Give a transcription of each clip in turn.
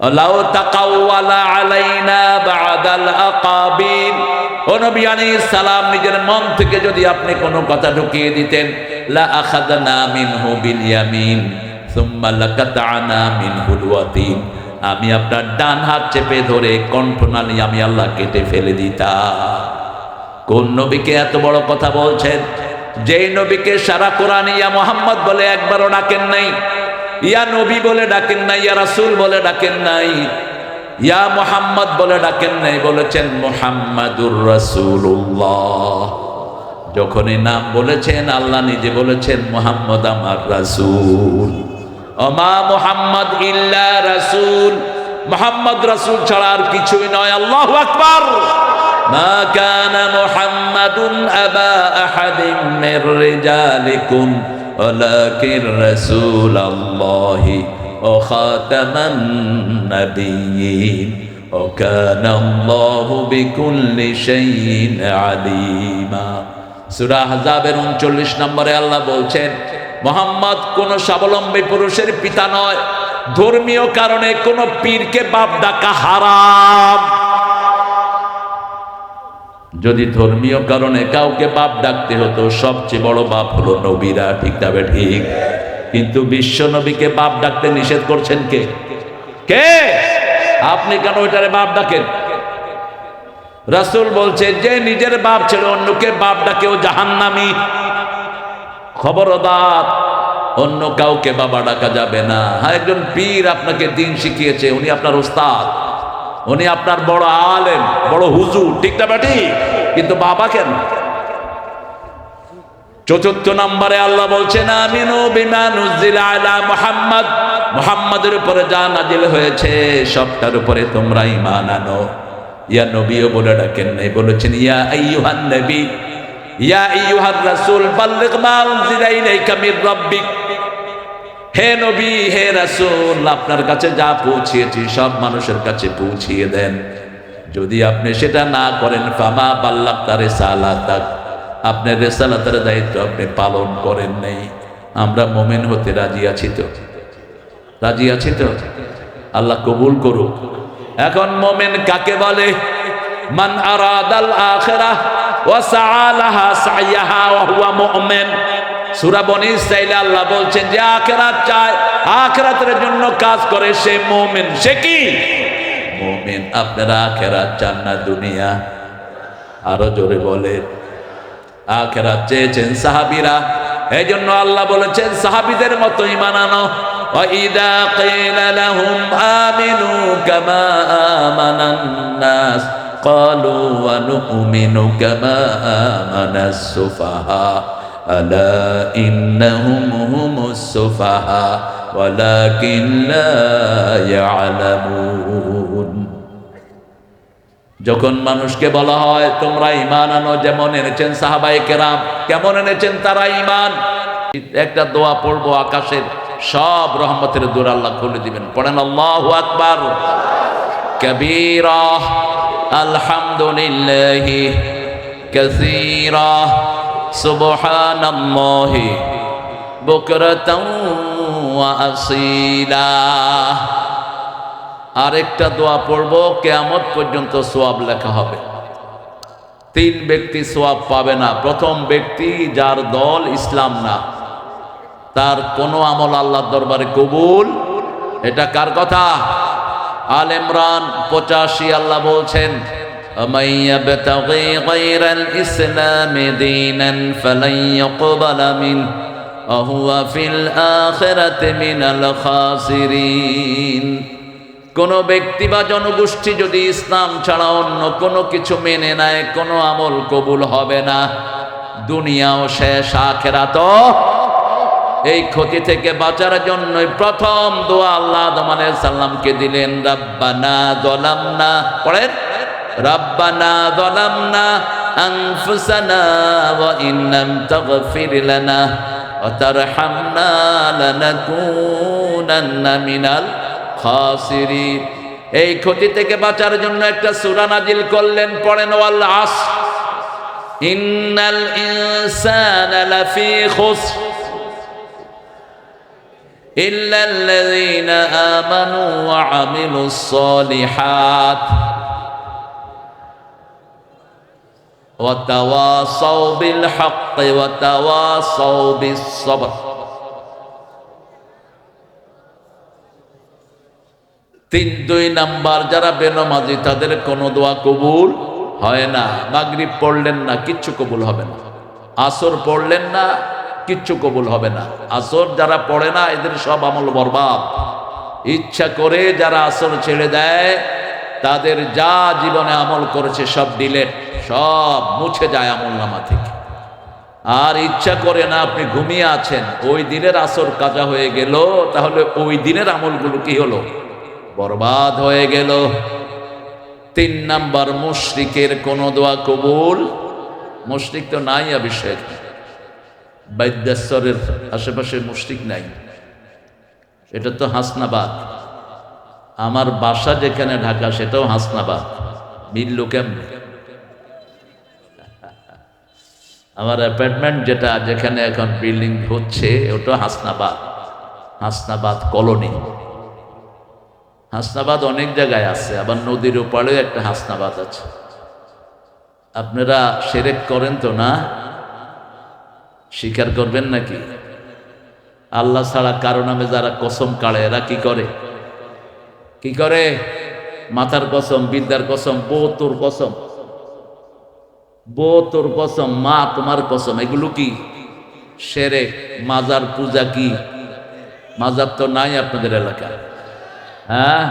লাউ তাকাওয়ালা আলাইনা বাদাল আকাবিল ও নবী আলাইহিস সালাম, নিজের মন থেকে যদি আপনি কোনো কথা ঢুকিয়ে দিতেন, লা আখাযনা মিনহু বিল ইয়ামিন, সুম্মা লাকাতানা মিনহুল ওয়াতিন। আমি আপনার ডান হাত চেপে ধরে কণ্ঠনালী আমি আল্লাহ কেটে ফেলে দিতাম। কোন নবীকে এত বড় কথা বলছেন? যেই নবীকে সারা কোরআন ইয়া মোহাম্মদ বলে একবারও ডাকেন নাই। ইয়া নবী বলে ডাকেন নাই, ইয়া রাসুল বলে ডাকেন নাই, ইয়া মোহাম্মদ বলে ডাকেন নাই, বলেছেন মোহাম্মদুর রাসুল্লাহ যখন এই নাম বলেছেন, আল্লাহ নিজে বলেছেন মোহাম্মদ আমার রাসুল। অমা মোহাম্মদ ইল্লা রাসুল। মোহাম্মদ রাসুল ছাড়া আর কিছুই নয়, আল্লাহ আকবার। মা কানা আবা আহাদিম ولكن رسول الله وخاتم النبيين وكان الله بكل شيء عليما সূরা আহজাবের 39 নম্বরে আল্লাহ বলছেন মোহাম্মদ কোন স্বাবলম্বী পুরুষের পিতা নয় ধর্মীয় কারণে কোন পীরকে বাপ ডাকা হারাম যদি ধর্মীয় কারণে কাউকে বাপ ডাকতে হতো, সবচেয়ে বড় বাপ হলো নবীরা, ঠিক তবে ঠিক। কিন্তু বিশ্ব নবীকে বাপ ডাকতে নিষেধ করছেন কে? কে? আপনি কেন ওইটারে বাপ ডাকেন? রাসূল বলছে, যে নিজের বাপ ছিল অন্যকে বাপ ডাকে, ও জাহান্নামী। খবরদার, অন্য কাউকে বাবা ডাকা যাবে না। একজন পীর আপনাকে দিন শিখিয়েছে, উনি আপনার ওস্তাদ। উনি আপনার বড় আলেম, বড় হুজু ঠিক না কিন্তু বাবা কেন? চতুর্থ নম্বরে আল্লাহ বলছেন, আমিনু বিমা নুজিল আলা মুহাম্মদ। মুহাম্মাদের উপরে যা নাজিল হয়েছে, সবটার উপরে তোমরা ঈমান আনো। ইয়া নবীও বলে ডাকেন নাই, বলেছেন, ইয়া আইয়ুহান নবী, ইয়া আইয়ুহার রাসূল, বাল্লিগ মা হে নবী, হে রাসুল, আপনার কাছে যা পৌঁছিয়েছি, সব মানুষের কাছে পৌঁছিয়ে দেন। যদি আপনি সেটা না করেন, ফামা বাল্লাক তারে সালাতাক আপনার রেসালাতের দায়িত্ব আপনি পালন করেন নেই। আমরা মোমেন হতে রাজি আছি তো? রাজি আছি তো? আল্লাহ কবুল করুক। এখন মোমেন কাকে বলে? মান আরাদাল আখিরাহ ওয়া সাআলাহা সাইয়াহা ওয়া হুয়া মুমিন। সূরা বনি ইসরাইল আল্লাহ বলছেন যে আখিরাত চায় আখিরাতের জন্য কাজ করে সে মুমিন সে কি মুমিন আপনারা আখিরাত চান না দুনিয়া আরো জোরে বলেন আখেরাত চেয়েছেন সাহাবিরা এই জন্য আল্লাহ বলেছেন সাহাবিদের মতো ইমান আনো وإذا قيل لهم آمنوا كما آمن الناس قالوا ونؤمن كما آمن السفهاء ألا إنهم هم السفهاء ولكن لا يعلمون যখন মানুষকে বলা হয় তোমরা ইমান আনো যেমন এনেছেন সাহাবাই কেরাম কেমন এনেছেন তারা ইমান একটা দোয়া পড়বো আকাশের সব রহমতের দূর আল্লাহ খুলে দিবেন পড়েন আল্লাহ আকবার কবিরা আলহামদুলিল্লাহ কাসীরা সুবহানাল্লাহি বুকরাতাও ওয়া আসীলা। আরেকটা দোয়া পড়ব, কেয়ামত পর্যন্ত সোয়াব লেখা হবে। তিন ব্যক্তি সোয়াব পাবে না। প্রথম ব্যক্তি যার দল ইসলাম না, তার কোনো আমল আল্লাহর দরবারে কবুল। এটা কার কথা? আল ইমরান পঁচাশি আল্লাহ বলছেন ومن يبتغي غير الإسلام دينا فلن يقبل منه وهو في الآخرة من الخاسرين কোন ব্যক্তি বা জনগোষ্ঠী যদি ইসলাম ছাড়া অন্য কোনো কিছু মেনে নেয় কোনো আমল কবুল হবে না দুনিয়াও শেষ আখেরা তো এই ক্ষতি থেকে বাঁচার জন্যই প্রথম দোয়া আল্লাহ আদম আলাইহিস সালামকে দিলেন রাব্বানা যালামনা পড়েন রাব্বানা যালামনা আনফুসানা ওয়া ইন লাম তাগফির লানা ওয়া তারহামনা লানাকুনান্না মিনাল খাসিরিন এই ক্ষতি থেকে বাঁচার জন্য একটা সূরা নাজিল করলেন পড়েন ওয়াল আস ইন্নাল ইনসানা লাফি খুসর إلا الذين آمنوا وعملوا الصالحات وتواصوا بالحق وتواصوا بالصبر তিন দুই নাম্বার যারা বেনমাজি তাদের কোনো দোয়া কবুল হয় না মাগরিব পড়লেন না কিচ্ছু কবুল হবে না আসর পড়লেন না কিচ্ছু কবুল হবে না আসর যারা পড়ে না এদের সব আমল বরবাদ ইচ্ছা করে যারা আসর ছেড়ে দেয় তাদের যা জীবনে আমল করেছে সব ডিলেট সব মুছে যায় আমল নামা থেকে। আর ইচ্ছা করে না আপনি ঘুমিয়ে আছেন, ওই দিনের আসর কাজা হয়ে গেল, তাহলে ওই দিনের আমলগুলো কি হলো? বরবাদ হয়ে গেল। তিন নাম্বার, মুশরিকের কোন দোয়া কবুল? মুশরিক তো নাই অভিষেক। বৈদ্যেশ্বরের আশেপাশে মুশরিক নাই। এটা তো হাসনাবাদ। আমার বাসা যেখানে ঢাকা, সেটাও হাসনাবাদ। মিলল কেমনে? আমার অ্যাপার্টমেন্ট যেটা, যেখানে এখন বিল্ডিং হচ্ছে, ওটা হাসনাবাদ। হাসনাবাদ কলোনি। হাসনাবাদ অনেক জায়গায় আছে, আবার নদীর ওপারেও একটা হাসনাবাদ আছে। আপনারা সেরেক করেন তো না? স্বীকার করবেন নাকি? আল্লাহ ছাড়া কারও নামে যারা কসম কাড়ে, এরা কি করে? কি করে? মাথার কসম, বিদ্যার কসম বো তোর কসম। বো তোর কসম, মা তোমার কসম, এগুলো কি? সেরেক মাজার পূজা কি? মাজার তো নাই আপনাদের এলাকায়। হ্যাঁ?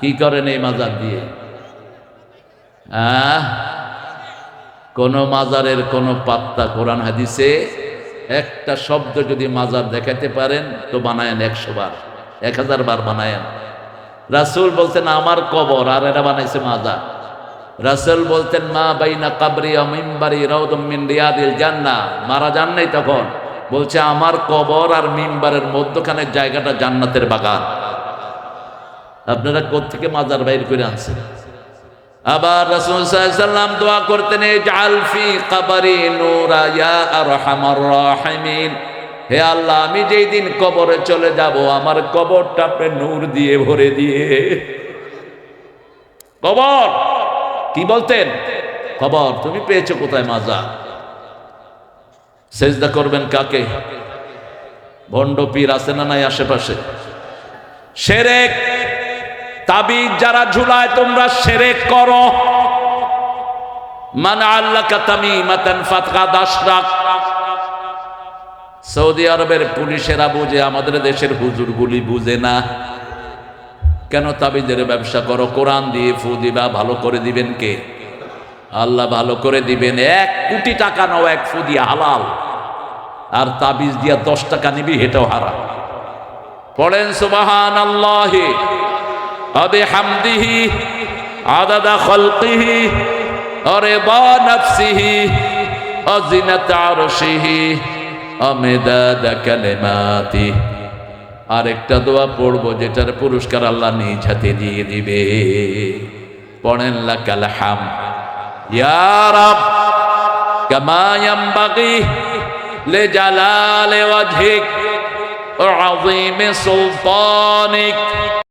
কি করেন এই মাজার দিয়ে? হ্যাঁ? কোন মাজারের কোন পাত্তা কোরআন হাদিসে একটা শব্দ যদি মাজার দেখাতে পারেন, তো বানায়েন একশো বার, এক হাজার বার বানায়েন। রাসুল বলছেন, আমার কবর, আর এরা বানাইছে মাজার। রাসুল বলতেন, মা বাইনা কাবরি মিম্বারি রৌদমিন রিয়াদিল জান্না মারা যান নাই তখন। বলছে, আমার কবর আর মিম্বারের মধ্যখানের জায়গাটা জান্নাতের বাগান। আপনারা কোথেকে মাজার বাইর করে আনছেন? আবার রাসূল সাল্লাম দোয়া করতেন জাল ফি কবরি নূরা আরহামার রাহিমিন। হে আল্লাহ, আমি যেই দিন কবরে চলে যাব, আমার কবরটা আপনি নূর দিয়ে ভরে দিয়ে। কবর! কি বলতেন? কবর তুমি পেয়েছ কোথায় মাজার সেজদা করবেন কাকে? ভণ্ড পীর আছে না নাই আশেপাশে? সেরেক, তাবিজ যারা ঝুলায়, তোমরা সেরেক করো। মান আল্লাহ সৌদি আরবের পুলিশেরা বুঝে, আমাদের দেশের হুজুরগুলি বুঝে না। কেন তাবিদের ব্যবসা করো? কোরআন দিয়ে ফু দিবা, ভালো করে দিবেন কে? আল্লাহ ভালো করে দিবেন। এক কোটি টাকা নাও, এক ফু দিয়ে, হালাল। আর তাবিজ দিয়া দশ টাকা নিবি, হেটাও হারা পড়েন সুবাহান আল্লাহি আবে হামদিহি, আদাদা খলকিহি, অরে বা নফসিহি, অজিনাত আরশিহি, অমেদাদ কালেমাতিহি আর একটা দোয়া পড়ব যেটার পুরস্কার আল্লাহ নিজ হাতে দিয়ে দিবে। পড়েন লাকাল হাম। ইয়ারাব কামায়াম বাকি লে জালালে ওয়াজহিক ও আযীমে সুলতানিক।